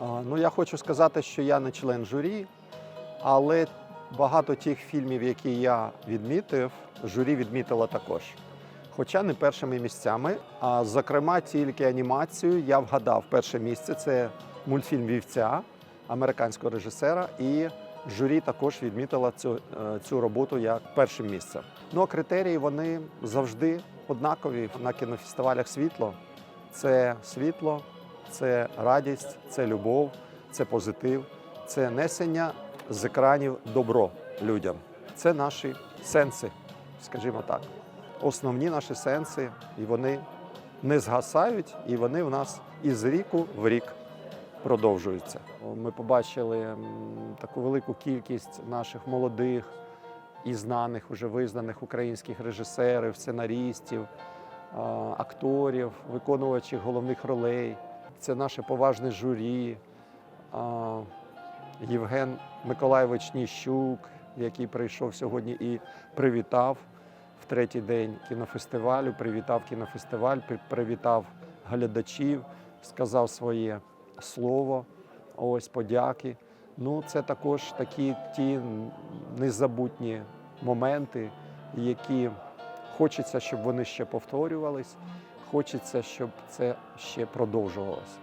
Ну, я хочу сказати, що я не член журі, але багато тих фільмів, які я відмітив, журі відмітило також. Хоча не першими місцями. А зокрема, тільки анімацію я вгадав перше місце це мультфільм Вівця американського режисера. І журі також відмітило цю, е, цю роботу як перше місце. Ну а критерії вони завжди однакові на кінофестивалях світло. Це світло, це радість, це любов, це позитив, це несення з екранів добро людям. Це наші сенси, скажімо так. Основні наші сенси, і вони не згасають, і вони в нас із ріку в рік продовжуються. Ми побачили таку велику кількість наших молодих і знаних, уже визнаних українських режисерів, сценарістів, акторів, виконувачів головних ролей. Це наше поважне журі. Євген Миколайович Ніщук, який прийшов сьогодні і привітав в третій день кінофестивалю, привітав кінофестиваль, привітав глядачів, сказав своє слово, ось подяки. Ну, це також такі ті незабутні моменти, які хочеться, щоб вони ще повторювались, хочеться, щоб це ще продовжувалося.